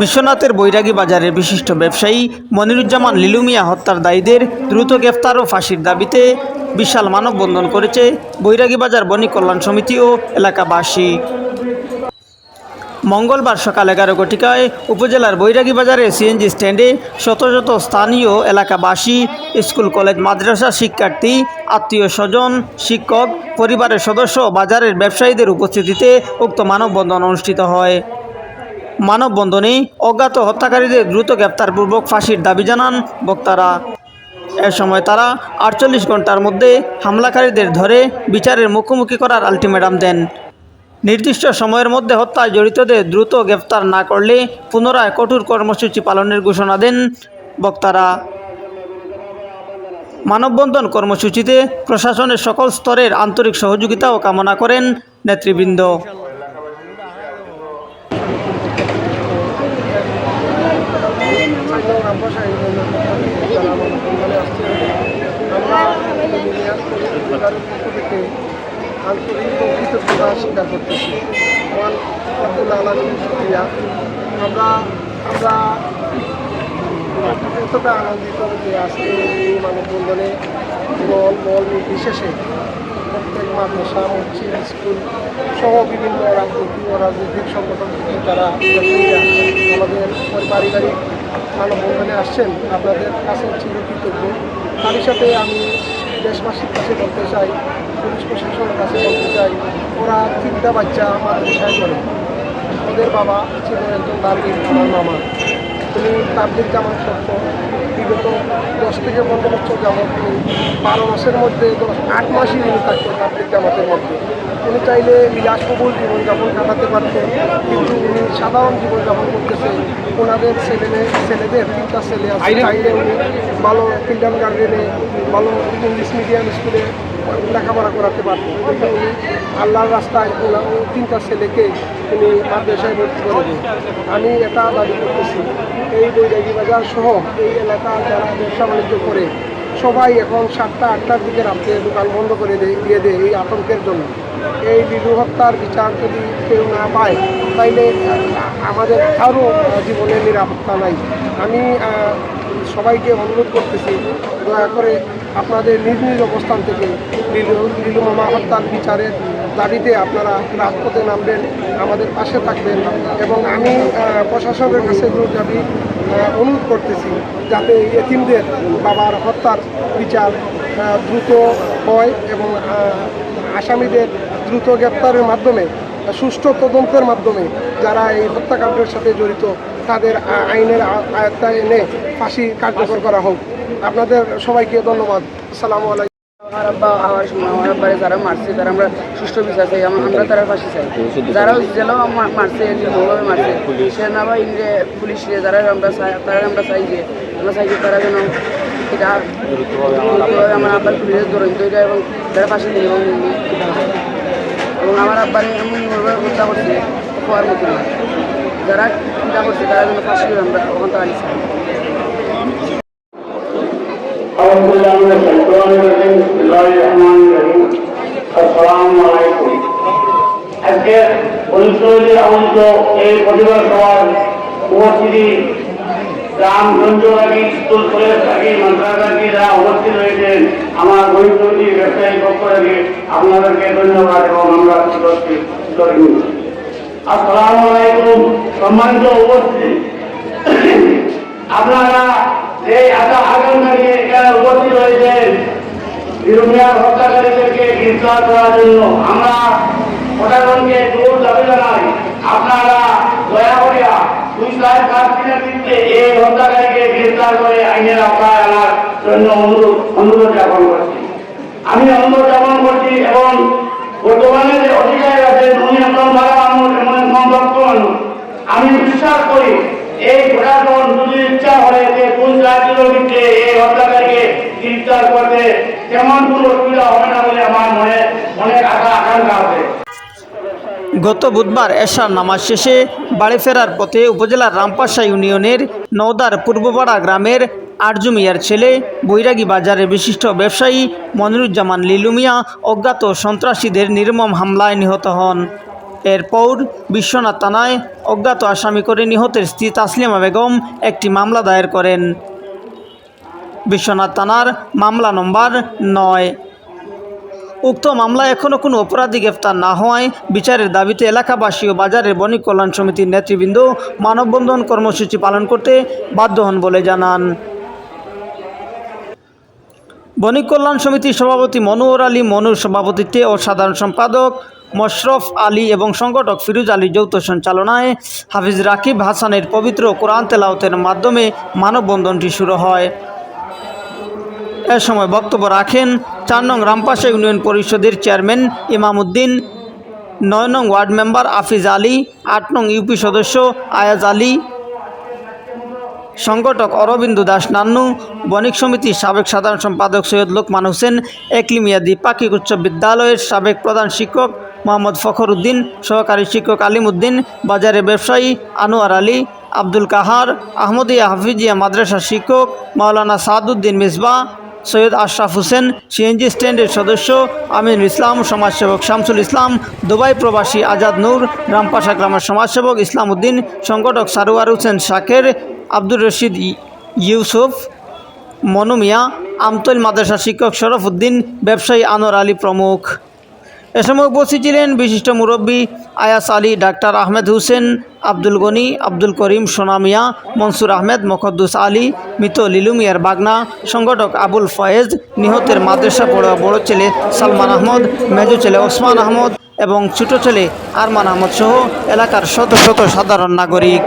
বিশ্বনাথের বৈরাগী বাজারের বিশিষ্ট ব্যবসায়ী মনিরুজ্জামান লিলুমিয়া হত্যার দায়ীদের দ্রুত গ্রেফতার ও ফাঁসির দাবিতে বিশাল মানববন্ধন করেছে বৈরাগী বাজার বণিক কল্যাণ সমিতি ও এলাকাবাসী। মঙ্গলবার সকাল এগারো ঘটিকায় উপজেলার বৈরাগী বাজারের সিএনজি স্ট্যান্ডে শত শত স্থানীয় এলাকাবাসী, স্কুল, কলেজ, মাদ্রাসা শিক্ষার্থী, আত্মীয় স্বজন, শিক্ষক, পরিবারের সদস্য বাজারের ব্যবসায়ীদের উপস্থিতিতে উক্ত মানববন্ধন অনুষ্ঠিত হয়। মানববন্ধনে অজ্ঞাত হত্যাকারীদের দ্রুত গ্রেপ্তারপূর্বক ফাঁসির দাবি জানান বক্তারা। এ সময় তারা আটচল্লিশ ঘণ্টার মধ্যে হামলাকারীদের ধরে বিচারের মুখোমুখি করার আলটিমেটাম দেন। নির্দিষ্ট সময়ের মধ্যে হত্যায় জড়িতদের দ্রুত গ্রেফতার না করলে পুনরায় কঠোর কর্মসূচি পালনের ঘোষণা দেন বক্তারা। মানববন্ধন কর্মসূচিতে প্রশাসনের সকল স্তরের আন্তরিক সহযোগিতাও কামনা করেন নেতৃবৃন্দ। আন্তরিক কৃতজ্ঞতা স্বীকার করতেছি। আমার আব্দুল্লাহ আলমী শুক্রিয়া আমরা আমরা এতটা আনন্দিত যে আজকে এই মানববন্ধনে দল নির্বিশেষে প্রত্যেক মাদ্রাসা, মসজিদ, স্কুল সহ বিভিন্ন রাজনৈতিক ও রাজনৈতিক সংগঠন থেকে ব্যবসায়ীরা আমাদের পারিবারিক মানববন্ধনে আসছেন। আপনাদের কাছে ছিল কৃতজ্ঞ তারই সাথে আমি দেশবাসীর কাছে বলতে চাই, পুলিশ প্রশাসনের কাছে বলতে চাই, ওরা তিনটা বাচ্চা আমার বিষয় করে। ওদের বাবা ছিল একজন দার্মিক আমার মামা। তিনি তাবলিক জামাত সত্য বিগত দশ থেকে পনেরো বছর যাবত তিনি বারো মাসের মধ্যে দশ আট মাসই উনি থাকতেন তাবলিক জামাতের মধ্যে। উনি চাইলে বিলাসবহুল জীবনযাপন কাটাতে পারতেন কিন্তু উনি সাধারণ জীবনযাপন করতেছে ওনাদের ছেলে ছেলেদের তিনটা ছেলে আছে। চাইলে উনি ভালো কিন্ডার গার্ডেনে ভালো ইংলিশ মিডিয়াম স্কুলে লেখাপড়া করাতে পারতেন কিন্তু উনি আল্লাহর রাস্তায় তিনটা ছেলেকে উনি মাদ্রাসায় ভর্তি করে দেন আমি এটা দাবি করতেছি। এই বৈরাগী বাজার সহ এই এলাকা যারা ব্যবসা বাণিজ্য করে সবাই এখন সাতটা আটটার দিকে রাত্রে দোকান বন্ধ করে দেয় দিয়ে এই আতঙ্কের জন্য। এই লিলু হত্যার বিচার যদি কেউ না পায় তাইলে আমাদের আহ, জীবনের নিরাপত্তা নাই। আমি সবাইকে অনুরোধ করতেছি দয়া করে আপনাদের নিজ নিজ অবস্থান থেকে লিলু হত্যার বিচারের দাবিতে আপনারা রাজপথে নামবেন, আমাদের পাশে থাকবেন এবং আমি প্রশাসনের কাছে জোর অনুরোধ করতেছি যাতে এতিমদের বাবার হত্যার বিচার দ্রুত হয় এবং আসামিদের দ্রুত গ্রেপ্তারের মাধ্যমে, সুষ্ঠু তদন্তের মাধ্যমে যারা এই হত্যাকাণ্ডের সাথে জড়িত, তাদের আইনের আয়ত্তায় এনে ফাঁসি কার্যকর করা হোক। আপনাদের সবাইকে ধন্যবাদ। আসসালামু আলাইকুম। আমার আব্বা, আমার যারা মারছে আমরা বিচার আমরা চাই। যারা মারছে মারছে। বা ইন্ডিয়া পুলিশ যারা আমরা চাই তারা আমরা চাই যে, আমরা তারা আব্বার পুলিশের এবং এবং আমার করছে যারা চিন্তা করছে, তারা যেন ফাঁসি আমরা চাই أعوذ بالله من الشيطان الرجيم بسم الله الرحمن الرحيم السلام عليكم আজকে ঐশ্বর্যের আনন্দ এই প্রতিভা সভার উপস্থিতি রামগঞ্জবাগী স্কুল কলেজ থাকি মাদ্রাসাকি যারা উপস্থিত হয়েছেন আমার ঐশ্বর্যী ব্যবসায়ী পক্ষ থেকে আপনাদেরকে ধন্যবাদ এবং আমরা করি আসসালামু আলাইকুম সম্মানিত উপস্থিতি আপনারা এই আশা আগামী এখানে উপস্থিত হয়েছেন বিরোধীরা হত্যাকারীদেরকে গ্রেফতার করার জন্য আমরা প্রশাসনকে জোর দাবি জানাই। আপনারা দয়া করিয়া পাঁচ দিনের ভিত্তিতে এই হত্যাকারীকে গ্রেফতার করে আইনের আওতায় আনার জন্য অনুরোধ অনুরোধ জ্ঞাপন করছি আমি অনুরোধ জ্ঞাপন করছি এবং বর্তমানে যে অধিকারী আছেন, উনি একজন ভালো মানুষ এমন একজন দক্ষ মানুষ। আমি বিশ্বাস করি, এই প্রশাসন যদি ইচ্ছা হয় যে কোন রাজ্যের ভিত্তিতে এই হত্যাকারীকে গ্রেফতার করতে তেমন কোনো অসুবিধা হবে না বলে আমার মনে অনেক আশা আকাঙ্ক্ষা আছে। গত বুধবার এশার নামাজ শেষে বাড়ি ফেরার পথে উপজেলার রামপাশা ইউনিয়নের নওদার পূর্বপাড়া গ্রামের আরজু মিয়ার ছেলে বৈরাগী বাজারের বিশিষ্ট ব্যবসায়ী মনিরুজ্জামান লিলুমিয়া অজ্ঞাত সন্ত্রাসীদের নির্মম হামলায় নিহত হন। এরপর বিশ্বনাথ থানায় অজ্ঞাত আসামি করে নিহতের স্ত্রী তাসলিমা বেগম একটি মামলা দায়ের করেন। বিশ্বনাথ থানার মামলা নম্বর নয়। উক্ত মামলায় এখনও কোনো অপরাধী গ্রেফতার না হওয়ায় বিচারের দাবিতে এলাকাবাসী ও বাজারের বণিক কল্যাণ সমিতির নেতৃবৃন্দ মানববন্ধন কর্মসূচি পালন করতে বাধ্য হন বলে জানান। বণিক কল্যাণ সমিতির সভাপতি মনোহর আলী মনুর সভাপতিত্বে ও সাধারণ সম্পাদক মশরফ আলী এবং সংগঠক ফিরোজ আলী যৌথ সঞ্চালনায় হাফিজ রাকিব হাসানের পবিত্র কোরআন তেলাওতের মাধ্যমে মানববন্ধনটি শুরু হয়। এ সময় বক্তব্য রাখেন চার নং রামপাশা ইউনিয়ন পরিষদের চেয়ারম্যান ইমাম উদ্দিন নয় নং ওয়ার্ড মেম্বার আফিজ আলী, আট নং ইউপি সদস্য আয়াজ আলী, সংগঠক অরবিন্দু দাস নান্নু, বণিক সমিতির সাবেক সাধারণ সম্পাদক সৈয়দ লোকমান হোসেন একলিমিয়াদি পাকিক উচ্চ বিদ্যালয়ের সাবেক প্রধান শিক্ষক মোহাম্মদ ফখর উদ্দিন, সহকারী শিক্ষক আলিম উদ্দিন বাজারের ব্যবসায়ী আনোয়ার আলী, আব্দুল কাহার, আহমদিয়া হাফিজিয়া মাদ্রাসা শিক্ষক, মাওলানা সাদউদ্দিন মিসবা সৈয়দ আশরাফ হোসেন, সিএনজি স্ট্যান্ডের সদস্য, আমিনুল ইসলাম, সমাজসেবক শামসুল ইসলাম, দুবাই প্রবাসী আজাদ নূর, রামপাশা গ্রামের সমাজসেবক ইসলাম উদ্দিন সংগঠক সারোয়ার হোসেন শাকের, আব্দুর রশিদ ইউসুফ মনুমিয়া আমতল মাদ্রাসা শিক্ষক শরফ উদ্দিন ব্যবসায়ী আনোয়ার আলী প্রমুখ। এ সময় উপস্থিত ছিলেন বিশিষ্ট মুরব্বী আয়াস আলী, ডাক্তার আহমেদ হোসেন, আব্দুল গনি, আব্দুল করিম সোনা মিয়া মনসুর আহমেদ, মকদ্দুস আলী, মৃত লিলুমিয়ার বাগনা, সংগঠক আবুল ফয়েজ, নিহতের মাদ্রাসা পড়ুয়া বড় ছেলে সালমান আহমদ, মেজো ছেলে ওসমান আহমদ এবং ছোট ছেলে আরমান আহমদ সহ এলাকার শত শত সাধারণ নাগরিক।